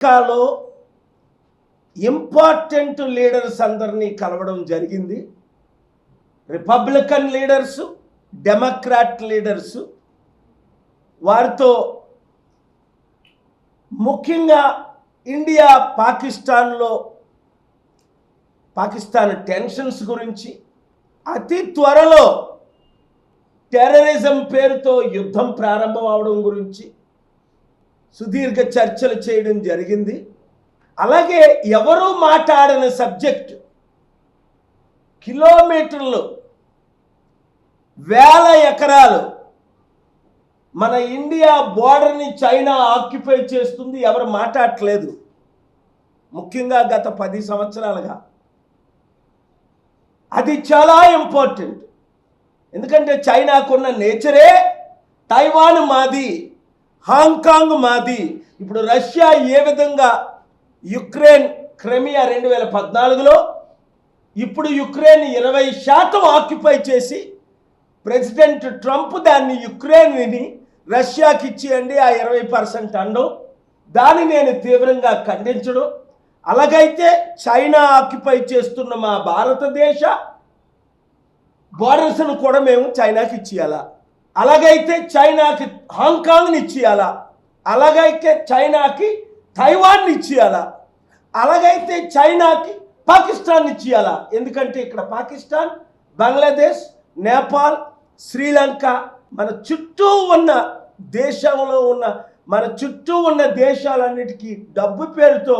అమెరికాలో important leaders అందరినీ కలవడం జరిగింది. రిపబ్లికన్ లీడర్స్ డెమోక్రాట్ లీడర్స్ వారితో ముఖ్యంగా ఇండియా పాకిస్తాన్లో పాకిస్తాన్ టెన్షన్స్ గురించి అతి త్వరలో టెర్రరిజం పేరుతో యుద్ధం ప్రారంభం అవడం గురించి సుదీర్ఘ చర్చలు చేయడం జరిగింది. అలాగే ఎవరూ మాట్లాడని సబ్జెక్ట్ కిలోమీటర్లు వేల ఎకరాలు మన ఇండియా బోర్డర్ని చైనా ఆక్యుపై చేస్తుంది. ఎవరు మాట్లాడట్లేదు. ముఖ్యంగా గత పది సంవత్సరాలుగా. అది చాలా ఇంపార్టెంట్ ఎందుకంటే చైనాకున్న నేచరే తైవాన్ మాది. హాంకాంగ్ మాది. ఇప్పుడు రష్యా ఏ విధంగా యుక్రెయిన్ క్రమియా రెండు వేల పద్నాలుగులో ఇప్పుడు యుక్రెయిన్ ఇరవై శాతం ఆక్యుపై చేసి ప్రెసిడెంట్ ట్రంప్ దాన్ని యుక్రెయిన్ని రష్యాకి ఇచ్చేయండి ఆ ఇరవై పర్సెంట్ అనడం దాన్ని నేను తీవ్రంగా ఖండించడం అలాగైతే చైనా ఆక్యుపై చేస్తున్న మా భారతదేశ బోర్డర్స్ను కూడా మేము చైనాకి ఇచ్చేయాలా అలాగైతే చైనాకి హాంకాంగ్ని ఇచ్చేయాలా? అలాగైతే చైనాకి తైవాన్ని ఇచ్చేయాలా? అలాగైతే చైనాకి పాకిస్తాన్ ఇచ్చేయాలా? ఎందుకంటే ఇక్కడ పాకిస్తాన్ బంగ్లాదేశ్ నేపాల్ శ్రీలంక మన చుట్టూ ఉన్న దేశంలో ఉన్న మన చుట్టూ ఉన్న దేశాలన్నిటికీ డబ్బు పేరుతో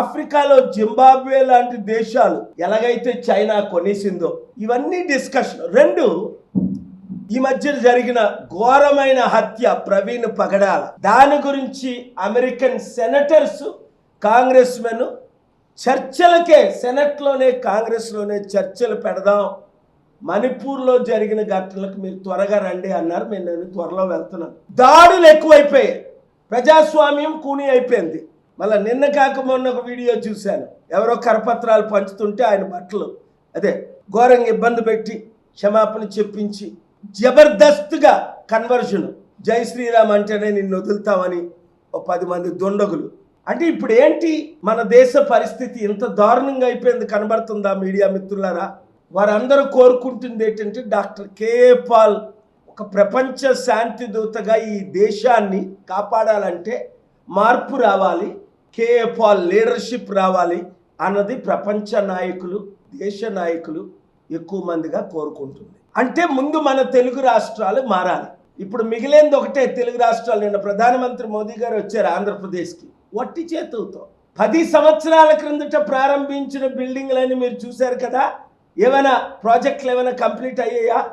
ఆఫ్రికాలో జింబాబ్వే లాంటి దేశాలు ఎలాగైతే చైనా కొనేసిందో ఇవన్నీ డిస్కషన్. రెండు ఈ మధ్య జరిగిన ఘోరమైన హత్య ప్రవీణ్ పగడాల. దాని గురించి అమెరికన్ సెనటర్స్ కాంగ్రెస్ మెన్ చర్చలకే సెనెట్లోనే కాంగ్రెస్లోనే చర్చలు పెడదాం. మణిపూర్లో జరిగిన ఘటనలకు మీరు త్వరగా రండి అన్నారు. మేము నేను త్వరలో వెళ్తున్నాను. దాడులు ఎక్కువైపోయాయి. ప్రజాస్వామ్యం కూని అయిపోయింది. మళ్ళీ నిన్న కాక మొన్న ఒక వీడియో చూశాను. ఎవరో కరపత్రాలు పంచుతుంటే ఆయన బట్టలు అదే ఘోరంగా ఇబ్బంది పెట్టి క్షమాపణ చెప్పించి జబర్దస్త్గా కన్వర్షన్ జై శ్రీరామ్ అంటేనే నిన్ను వదులుతామని ఓ పది మంది దుండగులు. అంటే ఇప్పుడు ఏంటి మన దేశ పరిస్థితి ఇంత దారుణంగా అయిపోయింది కనబడుతుందా మీడియా మిత్రులారా? వారందరూ కోరుకుంటుంది ఏంటంటే డాక్టర్ కేఏ పాల్ ఒక ప్రపంచ శాంతి దూతగా ఈ దేశాన్ని కాపాడాలంటే మార్పు రావాలి కేఏ పాల్ లీడర్షిప్ రావాలి అన్నది ప్రపంచ నాయకులు దేశ నాయకులు ఎక్కువ మందిగా కోరుకుంటుంది. అంటే ముందు మన తెలుగు రాష్ట్రాలు మారాలి. ఇప్పుడు మిగిలింది ఒకటే తెలుగు రాష్ట్రాలు. నిన్న ప్రధానమంత్రి మోదీ గారు వచ్చారు ఆంధ్రప్రదేశ్కి. వట్టి చేతులతో. పది సంవత్సరాల క్రిందట ప్రారంభించిన బిల్డింగ్లని మీరు చూశారు కదా? ఏమైనా ప్రాజెక్టులు ఏమైనా కంప్లీట్ అయ్యాయా?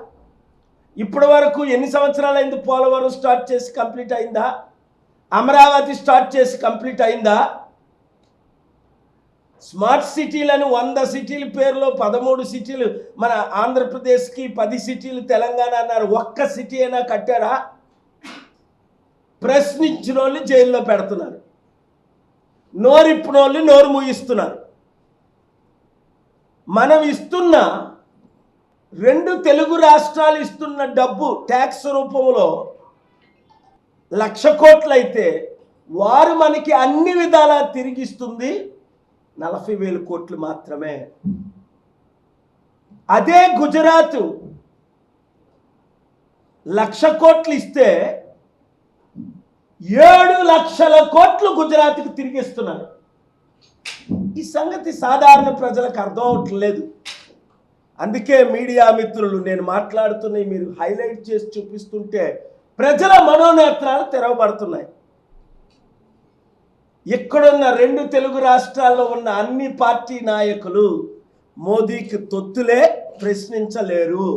ఇప్పటి వరకు ఎన్ని సంవత్సరాలు అయింది పోలవరం స్టార్ట్ చేసి కంప్లీట్ అయిందా? అమరావతి స్టార్ట్ చేసి కంప్లీట్ అయిందా? స్మార్ట్ సిటీలను వంద సిటీల పేరులో పదమూడు సిటీలు మన ఆంధ్రప్రదేశ్కి పది సిటీలు తెలంగాణ అన్నారు. ఒక్క సిటీ అయినా కట్టారా ప్రశ్నించిన వాళ్ళు జైల్లో పెడుతున్నారు. నోరిప్పిన వాళ్ళు నోరు ముగిస్తున్నారు మనం ఇస్తున్న రెండు తెలుగు రాష్ట్రాలు ఇస్తున్న డబ్బు ట్యాక్స్ రూపంలో లక్ష కోట్లయితే వారు మనకి అన్ని విధాలా తిరిగిస్తుంది. నలభై వేల కోట్లు మాత్రమే. అదే గుజరాత్ లక్ష కోట్లు ఇస్తే ఏడు లక్షల కోట్లు గుజరాత్కి తిరిగిస్తున్నారు. ఈ సంగతి సాధారణ ప్రజలకు అర్థం అవట్లేదు అందుకే మీడియా మిత్రులు నేను మాట్లాడుతున్నవి మీరు హైలైట్ చేసి చూపిస్తుంటే ప్రజల మనోనేత్రాలు తెరవబడుతున్నాయి. ఇక్కడున్న రెండు తెలుగు రాష్ట్రాల్లో ఉన్న అన్ని పార్టీ నాయకులు మోదీకి తొత్తులే ప్రశ్నించలేరు.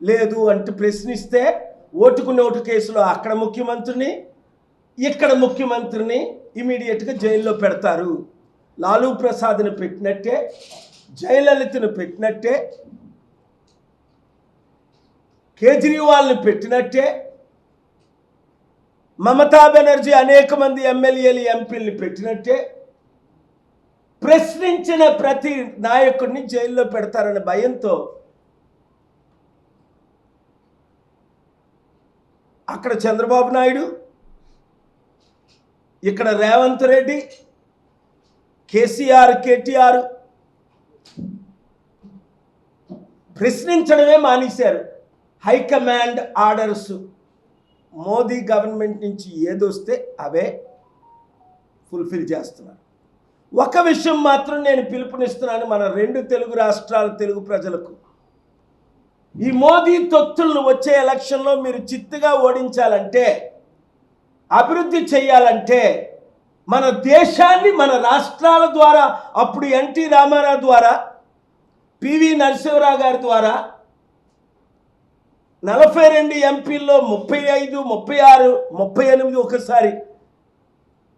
లేదు అంటే ప్రశ్నిస్తే ఓటుకు నోటు కేసులో అక్కడ ముఖ్యమంత్రిని ఇక్కడ ముఖ్యమంత్రిని ఇమీడియట్గా జైల్లో పెడతారు. లాలూ ప్రసాద్ని పెట్టినట్టే జయలలితను పెట్టినట్టే కేజ్రీవాల్ని పెట్టినట్టే మమతా బెనర్జీ అనేక మంది ఎమ్మెల్యేలు ఎంపీల్ని పెట్టినట్టే ప్రశ్నించిన ప్రతి నాయకుడిని జైల్లో పెడతారనే భయంతో అక్కడ చంద్రబాబు నాయుడు ఇక్కడ రేవంత్ రెడ్డి కేసీఆర్ కేటీఆర్ ప్రశ్నించడమే మానేశారు. హైకమాండ్ ఆర్డర్స్ మోదీ గవర్నమెంట్ నుంచి ఏదొస్తే అవే ఫుల్ఫిల్ చేస్తున్నారు. ఒక విషయం మాత్రం నేను పిలుపునిస్తున్నాను మన రెండు తెలుగు రాష్ట్రాల తెలుగు ప్రజలకు. ఈ మోదీ తొత్తులను వచ్చే ఎలక్షన్లో మీరు చిత్తుగా ఓడించాలంటే అభివృద్ధి చేయాలంటే మన దేశాన్ని మన రాష్ట్రాల ద్వారా అప్పుడు ఎన్టీ రామారావు ద్వారా పివి నరసింహరావు గారి ద్వారా నలభై రెండు ఎంపీల్లో ముప్పై ఐదు ముప్పై ఆరు ముప్పై ఎనిమిది ఒకసారి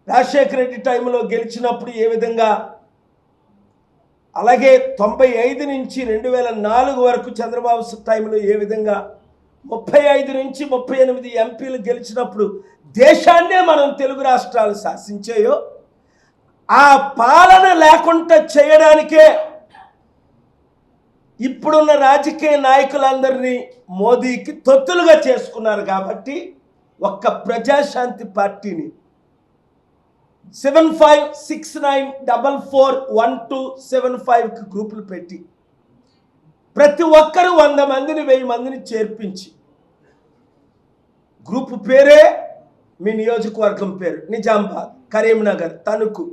రాజశేఖర రెడ్డి టైంలో గెలిచినప్పుడు ఏ విధంగా? అలాగే తొంభై ఐదు నుంచి రెండు వేల నాలుగు వరకు చంద్రబాబు టైంలో ఏ విధంగా? ముప్పై ఐదు నుంచి ముప్పై ఎనిమిది ఎంపీలు గెలిచినప్పుడు దేశాన్నే మనం తెలుగు రాష్ట్రాలు శాసించాయో ఆ పాలన లేకుండా చేయడానికే ఇప్పుడున్న రాజకీయ నాయకులందరినీ మోదీకి తొత్తులుగా చేసుకున్నారు కాబట్టి ఒక్క ప్రజాశాంతి పార్టీని seven five six nine double four one two seven ఫైవ్కి గ్రూపులు పెట్టి ప్రతి ఒక్కరు వంద మందిని వెయ్యి మందిని చేర్పించి గ్రూపు పేరే మీ నియోజకవర్గం పేరు. నిజామాబాద్ కరీంనగర్ తణుకు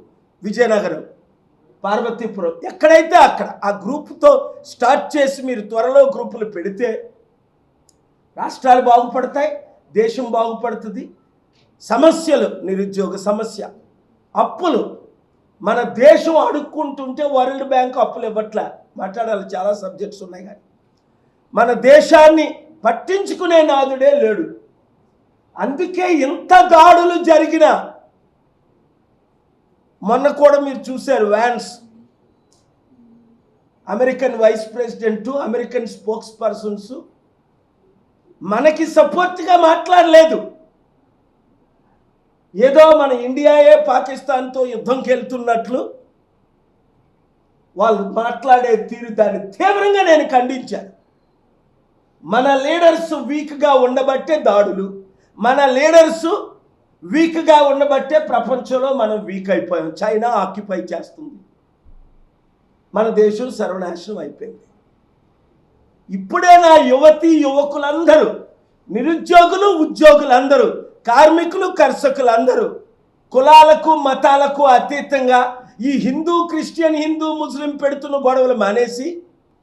విజయనగరం. పార్వతీపురం ఎక్కడైతే అక్కడ ఆ గ్రూపుతో స్టార్ట్ చేసి మీరు త్వరలో గ్రూపులు పెడితే రాష్ట్రాలు బాగుపడతాయి దేశం బాగుపడుతుంది. సమస్యలు నిరుద్యోగ సమస్య అప్పులు. మన దేశం అడుక్కుంటుంటే వరల్డ్ బ్యాంక్ అప్పులు ఇవ్వట్లే. మాట్లాడాలి చాలా సబ్జెక్ట్స్ ఉన్నాయి కానీ. మన దేశాన్ని పట్టించుకునే నాదుడే లేడు. అందుకే ఇంత దాడులు జరిగిన మొన్న కూడా మీరు చూశారు Vance. American vice president American spokespersons మనకి సపోర్ట్గా మాట్లాడలేదు. ఏదో మన ఇండియాయే పాకిస్తాన్తో యుద్ధంకి వెళ్తున్నట్లు వాళ్ళు మాట్లాడే తీరు దాన్ని తీవ్రంగా నేను ఖండించాను మన లీడర్స్ వీక్గా ఉండబట్టే దాడులు. మన లీడర్సు వీక్గా ఉండబట్టే ప్రపంచంలో మనం వీక్ అయిపోయాం. చైనా ఆక్యుపై చేస్తుంది. మన దేశం సర్వనాశనం అయిపోయింది. ఇప్పుడే నా యువతి యువకులందరూ నిరుద్యోగులు ఉద్యోగులందరూ కార్మికులు కర్షకులందరూ కులాలకు మతాలకు అతీతంగా ఈ హిందూ క్రిస్టియన్ హిందూ ముస్లిం పెడుతున్న గొడవలు మానేసి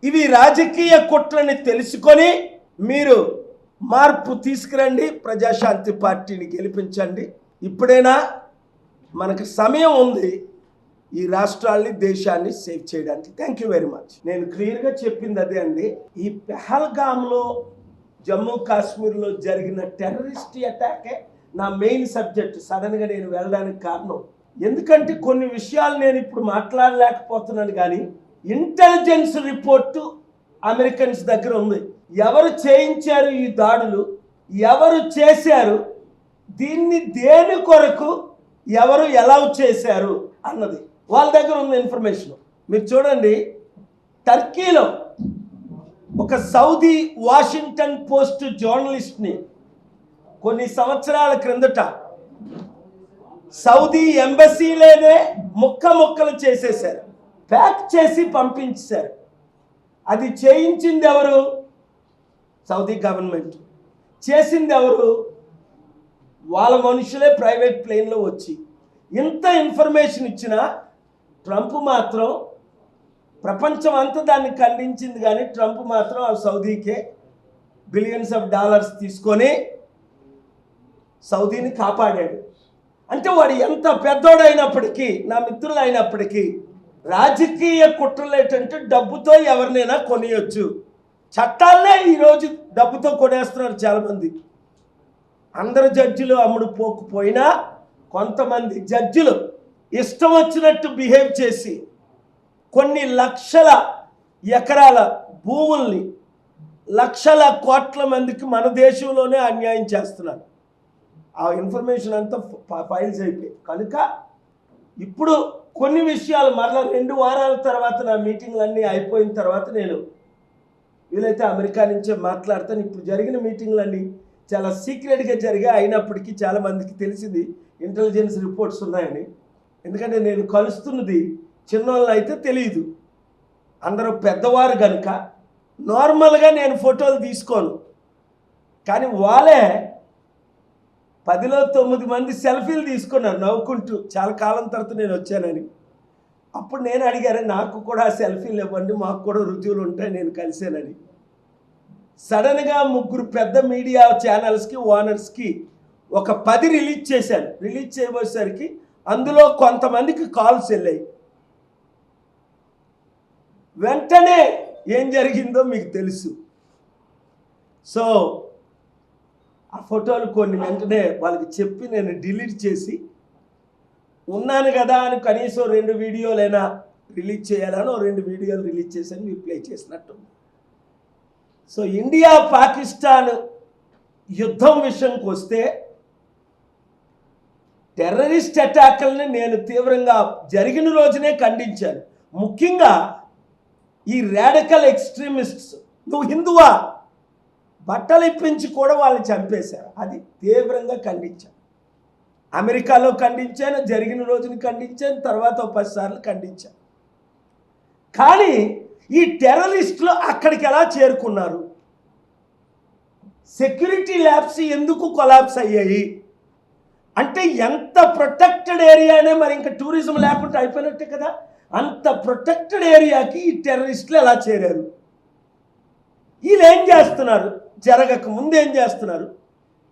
ఇవి రాజకీయ కుట్రని తెలుసుకొని మీరు మార్పు తీసుకురండి ప్రజాశాంతి పార్టీని గెలిపించండి. ఇప్పుడైనా మనకు సమయం ఉంది ఈ రాష్ట్రాల్ని దేశాన్ని సేవ్ చేయడానికి. థ్యాంక్ యూ వెరీ మచ్ నేను క్లియర్గా చెప్పింది అదే అండి. ఈ పెహల్గామ్లో జమ్మూ కాశ్మీర్లో జరిగిన టెర్రరిస్ట్ అటాకే నా మెయిన్ సబ్జెక్ట్. సడన్గా నేను వెళ్ళడానికి కారణం. ఎందుకంటే కొన్ని విషయాలు నేను ఇప్పుడు మాట్లాడలేకపోతున్నాను కానీ ఇంటెలిజెన్స్ రిపోర్టు అమెరికన్స్ దగ్గర ఉంది. ఎవరు చేయించారు ఈ దాడులు? ఎవరు చేశారు? దీన్ని దేని కొరకు ఎవరు ఎలా చేశారు అన్నది. వాళ్ళ దగ్గర ఉన్న ఇన్ఫర్మేషన్ మీరు చూడండి. టర్కీలో ఒక సౌదీ వాషింగ్టన్ పోస్ట్ జర్నలిస్ట్ని కొన్ని సంవత్సరాల క్రిందట సౌదీ ఎంబసీలోనే ముక్క ముక్కలు చేసేశారు. ప్యాక్ చేసి పంపించారు అది చేయించింది ఎవరు సౌదీ గవర్నమెంట్. చేసింది ఎవరు వాళ్ళ మనుషులే ప్రైవేట్ ప్లేన్లో వచ్చి. ఇంత ఇన్ఫర్మేషన్ ఇచ్చినా ట్రంప్ మాత్రం ప్రపంచం అంతా దాన్ని ఖండించింది కానీ ట్రంప్ మాత్రం ఆ సౌదీకే బిలియన్స్ ఆఫ్ డాలర్స్ తీసుకొని సౌదీని కాపాడాడు. అంటే వాడు ఎంత పెద్దోడైనప్పటికీ నా మిత్రులు అయినప్పటికీ రాజకీయ కుట్రలు ఏంటంటే డబ్బుతో ఎవరినైనా కొనియొచ్చు. చట్టాలనే ఈరోజు డబ్బుతో కొనేస్తున్నారు చాలామంది. అందరు జడ్జిలు అమ్ముడు పోకపోయినా కొంతమంది జడ్జిలు ఇష్టం వచ్చినట్టు బిహేవ్ చేసి కొన్ని లక్షల ఎకరాల భూముల్ని లక్షల కోట్ల మందికి మన దేశంలోనే అన్యాయం చేస్తున్నారు. ఆ ఇన్ఫర్మేషన్ అంతా ఫ- ఫైల్స్ అయిపోయాయి. కనుక ఇప్పుడు కొన్ని విషయాలు మరలా రెండు వారాల తర్వాత నా మీటింగ్లు అయిపోయిన తర్వాత నేను వీలైతే అమెరికా నుంచే మాట్లాడతాను. ఇప్పుడు జరిగిన మీటింగ్లన్నీ చాలా సీక్రెట్గా జరిగా అయినప్పటికీ చాలా మందికి తెలిసింది ఇంటెలిజెన్స్ రిపోర్ట్స్ ఉన్నాయని. ఎందుకంటే నేను కలుస్తున్నది చిన్నవాళ్ళు అయితే తెలియదు. అందరూ పెద్దవారు కనుక నార్మల్గా నేను ఫోటోలు తీసుకోను. కానీ వాళ్ళే పదిలో తొమ్మిది మంది సెల్ఫీలు తీసుకున్నారు నవ్వుకుంటూ. చాలా కాలం తర్వాత నేను వచ్చానని. అప్పుడు నేను అడిగారు నాకు కూడా సెల్ఫీలు ఇవ్వండి మాకు కూడా రుజువులు ఉంటాయి నేను కలిసానని సడన్గా ముగ్గురు పెద్ద మీడియా ఛానల్స్కి ఓనర్స్కి ఒక పది రిలీజ్ చేశాను రిలీజ్ చేయబోయేసరికి అందులో కొంతమందికి కాల్స్ వెళ్ళాయి. వెంటనే ఏం జరిగిందో మీకు తెలుసు. సో ఆ ఫోటోలు కొన్ని వెంటనే వాళ్ళకి చెప్పి నేను డిలీట్ చేసి ఉన్నాను కదా అని కనీసం రెండు వీడియోలైనా రిలీజ్ చేయాలని రెండు వీడియోలు రిలీజ్ చేశాను రిప్లై ప్లే చేసినట్టు సో ఇండియా పాకిస్తాన్ యుద్ధం విషయంకి వస్తే టెర్రరిస్ట్ అటాక్లని నేను తీవ్రంగా జరిగిన రోజునే ఖండించాను. ముఖ్యంగా ఈ రాడికల్ ఎక్స్ట్రీమిస్ట్స్ నువ్వు హిందువా? బట్టలు ఇప్పించి కూడా వాళ్ళని చంపేశారు. అది తీవ్రంగా ఖండించాను అమెరికాలో ఖండించాను జరిగిన రోజుని ఖండించాను తర్వాత పదిసార్లు ఖండించాను. కానీ ఈ టెర్రరిస్టులు అక్కడికి ఎలా చేరుకున్నారు? సెక్యూరిటీ ల్యాబ్స్ ఎందుకు కొలాప్స్ అయ్యాయి? అంటే ఎంత ప్రొటెక్టెడ్ ఏరియానే మరి ఇంకా టూరిజం లేకుండా అయిపోయినట్టే కదా? అంత ప్రొటెక్టెడ్ ఏరియాకి ఈ టెర్రరిస్టులు ఎలా చేరారు? వీళ్ళు ఏం చేస్తున్నారు? జరగక ముందు ఏం చేస్తున్నారు?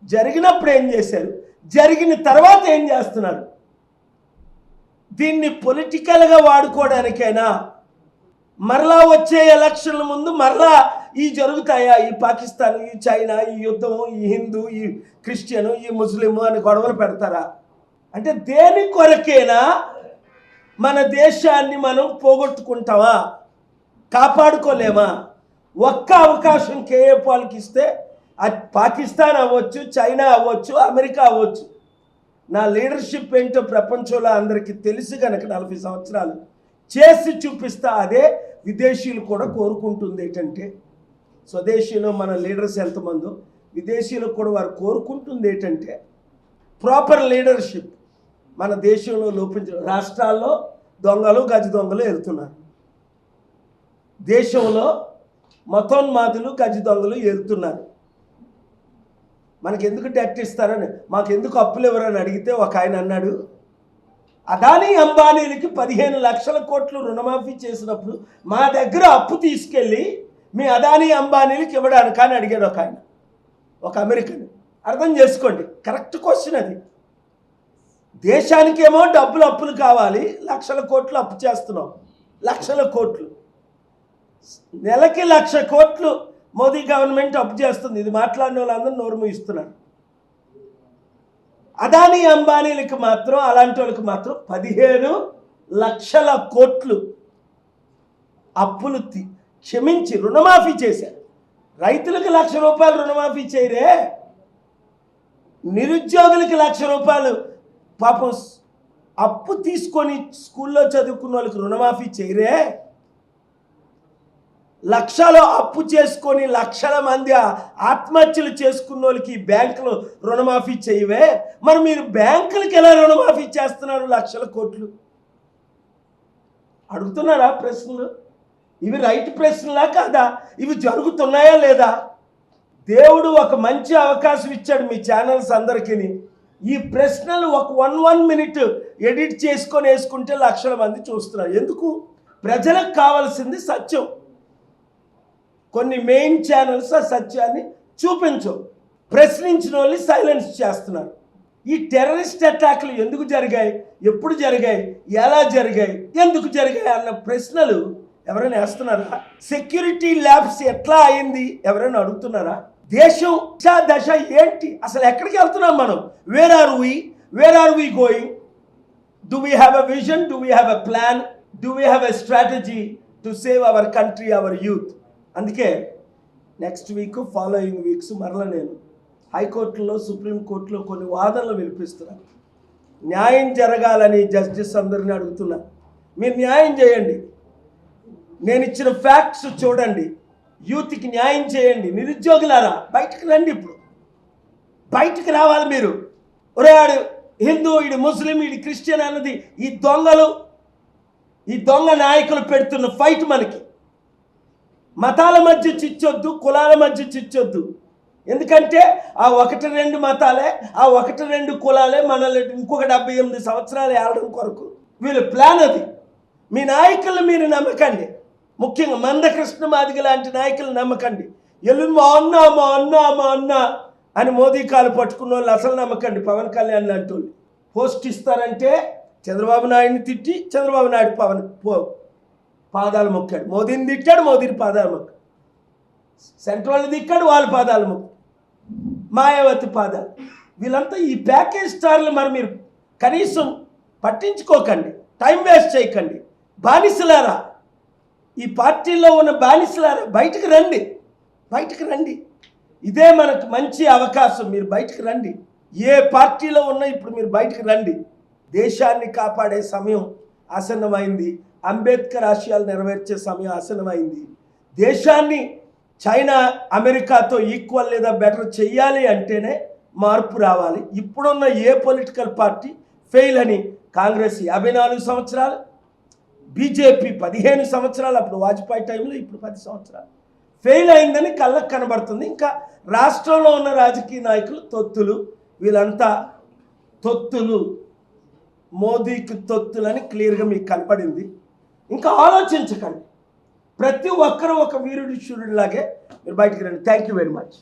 జరిగినప్పుడు ఏం చేశారు? జరిగిన తర్వాత ఏం చేస్తున్నారు? దీన్ని పొలిటికల్గా వాడుకోవడానికైనా మరలా వచ్చే ఎలక్షన్ల ముందు మరలా ఈ జరుగుతాయా? ఈ పాకిస్తాన్ ఈ చైనా ఈ యుద్ధం ఈ హిందూ ఈ క్రిస్టియను ఈ ముస్లిము అని గొడవలు పెడతారా? అంటే దేని కొరకేనా మన దేశాన్ని మనం పోగొట్టుకుంటామా? కాపాడుకోలేమా? ఒక్క అవకాశం కేఏ పాల్కి ఇస్తే అది పాకిస్తాన్ అవ్వచ్చు చైనా అవ్వచ్చు అమెరికా అవ్వచ్చు. నా లీడర్షిప్ ఏంటో ప్రపంచంలో అందరికీ తెలిసి కనుక నలభై సంవత్సరాలు చేసి చూపిస్తా అదే విదేశీయులు కూడా కోరుకుంటుంది ఏంటంటే స్వదేశీలో మన లీడర్స్ ఎంతమందో విదేశీయులకు కూడా వారు కోరుకుంటుంది ఏంటంటే ప్రాపర్ లీడర్షిప్. మన దేశంలో లోపించ రాష్ట్రాల్లో దొంగలు గజ దొంగలు వెళ్తున్నారు దేశంలో మతోన్మాదులు గజ దొంగలు వెళ్తున్నారు మనకి ఎందుకు డెట్ ఇస్తారని మాకు ఎందుకు అప్పులు ఎవరని అడిగితే ఒక ఆయన అన్నాడు అదానీ అంబానీలకి పదిహేను లక్షల కోట్లు రుణమాఫీ చేసినప్పుడు మా దగ్గర అప్పు తీసుకెళ్ళి మీ అదానీ అంబానీలకి ఇవ్వడానికి అని అడిగాడు ఒక ఆయన ఒక అమెరికన్. అర్థం చేసుకోండి కరెక్ట్ క్వశ్చన్ అది. దేశానికేమో డబ్బులు అప్పులు కావాలి లక్షల కోట్లు అప్పు చేస్తున్నాం లక్షల కోట్లు. నెలకి లక్ష కోట్లు మోదీ గవర్నమెంట్ అప్పు చేస్తుంది. ఇది మాట్లాడిన వాళ్ళందరూ నోరు మూయిస్తున్నారు. అదానీ అంబానీలకు మాత్రం అలాంటి వాళ్ళకి మాత్రం పదిహేను లక్షల కోట్లు అప్పులు క్షమించి రుణమాఫీ చేశారు. రైతులకు లక్ష రూపాయలు రుణమాఫీ చేయరే. నిరుద్యోగులకి లక్ష రూపాయలు పాపం అప్పు తీసుకొని స్కూల్లో చదువుకున్న వాళ్ళకి రుణమాఫీ చేయరే. లక్షలు అప్పు చేసుకొని లక్షల మంది ఆత్మహత్యలు చేసుకున్న వాళ్ళకి బ్యాంకులు రుణమాఫీ చేయవే? మరి మీరు బ్యాంకులకి ఎలా రుణమాఫీ చేస్తున్నారు లక్షల కోట్లు? అడుగుతున్నారా ప్రశ్నలు? ఇవి రైట్ ప్రశ్నలా కాదా? ఇవి జరుగుతున్నాయా లేదా? దేవుడు ఒక మంచి అవకాశం ఇచ్చాడు మీ ఛానల్స్ అందరికీ ఈ ప్రశ్నలు ఒక వన్ వన్ మినిట్ ఎడిట్ చేసుకొని వేసుకుంటే లక్షల మంది చూస్తున్నారు. ఎందుకు? ప్రజలకు కావాల్సింది సత్యం. కొన్ని మెయిన్ ఛానల్స్ ఆ సత్యాన్ని చూపించవు ప్రశ్నించిన వాళ్ళు సైలెన్స్ చేస్తున్నారు. ఈ టెర్రరిస్ట్ అటాక్లు ఎందుకు జరిగాయి? ఎప్పుడు జరిగాయి? ఎలా జరిగాయి? ఎందుకు జరిగాయి? అన్న ప్రశ్నలు ఎవరైనా వేస్తున్నారా? సెక్యూరిటీ ల్యాబ్స్ ఎట్లా అయింది? ఎవరైనా అడుగుతున్నారా? దేశం దశ దశ ఏంటి? అసలు ఎక్కడికి వెళ్తున్నాం మనం? Where are we where are we going do we have a vision do we have a plan do we have a strategy to save our country our youth అందుకే నెక్స్ట్ వీక్ ఫాలోయింగ్ వీక్స్ మరలా నేను హైకోర్టులో సుప్రీంకోర్టులో కొన్ని వాదనలు వినిపిస్తున్నాను న్యాయం జరగాలని justice అందరిని అడుగుతున్నా. మీరు న్యాయం చేయండి. నేను ఇచ్చిన ఫ్యాక్ట్స్ చూడండి. యూత్కి న్యాయం చేయండి. నిరుద్యోగులారా బయటకు రండి ఇప్పుడు. బయటకు రావాలి మీరు. ఒరే ఆడు హిందూ ఇడు ముస్లిం ఇడు క్రిస్టియన్ అన్నది ఈ దొంగలు ఈ దొంగ నాయకులు పెడుతున్న ఫైట్ మనకి. మతాల మధ్య చిచ్చొద్దు కులాల మధ్య చిచ్చొద్దు. ఎందుకంటే ఆ ఒకటి రెండు మతాలే ఆ ఒకటి రెండు కులాలే మనల్ని ఇంకొక డెబ్బై ఎనిమిది సంవత్సరాలు ఏడడం కొరకు. వీళ్ళ ప్లాన్ అది. మీ నాయకులను మీరు నమ్మకండి. ముఖ్యంగా మందకృష్ణ మాదిగ లాంటి నాయకులు నమ్మకండి. ఎల్లుండి మా అన్న మా అన్న మా అన్న అని మోదీ కాలు పట్టుకున్న వాళ్ళు అసలు నమ్మకండి. పవన్ కళ్యాణ్ లాంటి వాళ్ళు. పోస్ట్ ఇస్తారంటే చంద్రబాబు నాయుడిని తిట్టి చంద్రబాబు నాయుడు పవన్ పో పాదాలు మొక్కాడు. మోదీని తిట్టాడు మోదీని పాదాలు మొక్క సెంట్రల్ దిక్కాడు వాళ్ళ పాదాలు మొక్క మాయావతి పాదాలు. వీళ్ళంతా ఈ ప్యాకేజ్ స్టార్లు మరి మీరు కనీసం పట్టించుకోకండి టైం వేస్ట్ చేయకండి. బానిసలారా. ఈ పార్టీలో ఉన్న బానిసలారా బయటకు రండి. బయటకు రండి. ఇదే మనకు మంచి అవకాశం మీరు బయటకు రండి. ఏ పార్టీలో ఉన్నా ఇప్పుడు మీరు బయటకు రండి. దేశాన్ని కాపాడే సమయం ఆసన్నమైంది. అంబేద్కర్ ఆశయాలు నెరవేర్చే సమయం ఆసనమైంది దేశాన్ని చైనా అమెరికాతో ఈక్వల్ లేదా బెటర్ చెయ్యాలి అంటేనే మార్పు రావాలి. ఇప్పుడున్న ఏ పొలిటికల్ పార్టీ ఫెయిల్ అని కాంగ్రెస్ యాభై నాలుగు సంవత్సరాలు బీజేపీ పదిహేను సంవత్సరాలు అప్పుడు వాజ్పేయి టైంలో ఇప్పుడు పది సంవత్సరాలు. ఫెయిల్ అయిందని కళ్ళకు కనబడుతుంది. ఇంకా రాష్ట్రంలో ఉన్న రాజకీయ నాయకులు తొత్తులు వీళ్ళంతా తొత్తులు మోదీకి తొత్తులని క్లియర్గా మీకు కనపడింది. ఇంకా ఆలోచించకండి. ప్రతి ఒక్కరూ ఒక వీరుడి శూరుడిలాగే మీరు బయటికి రండి. Thank you very much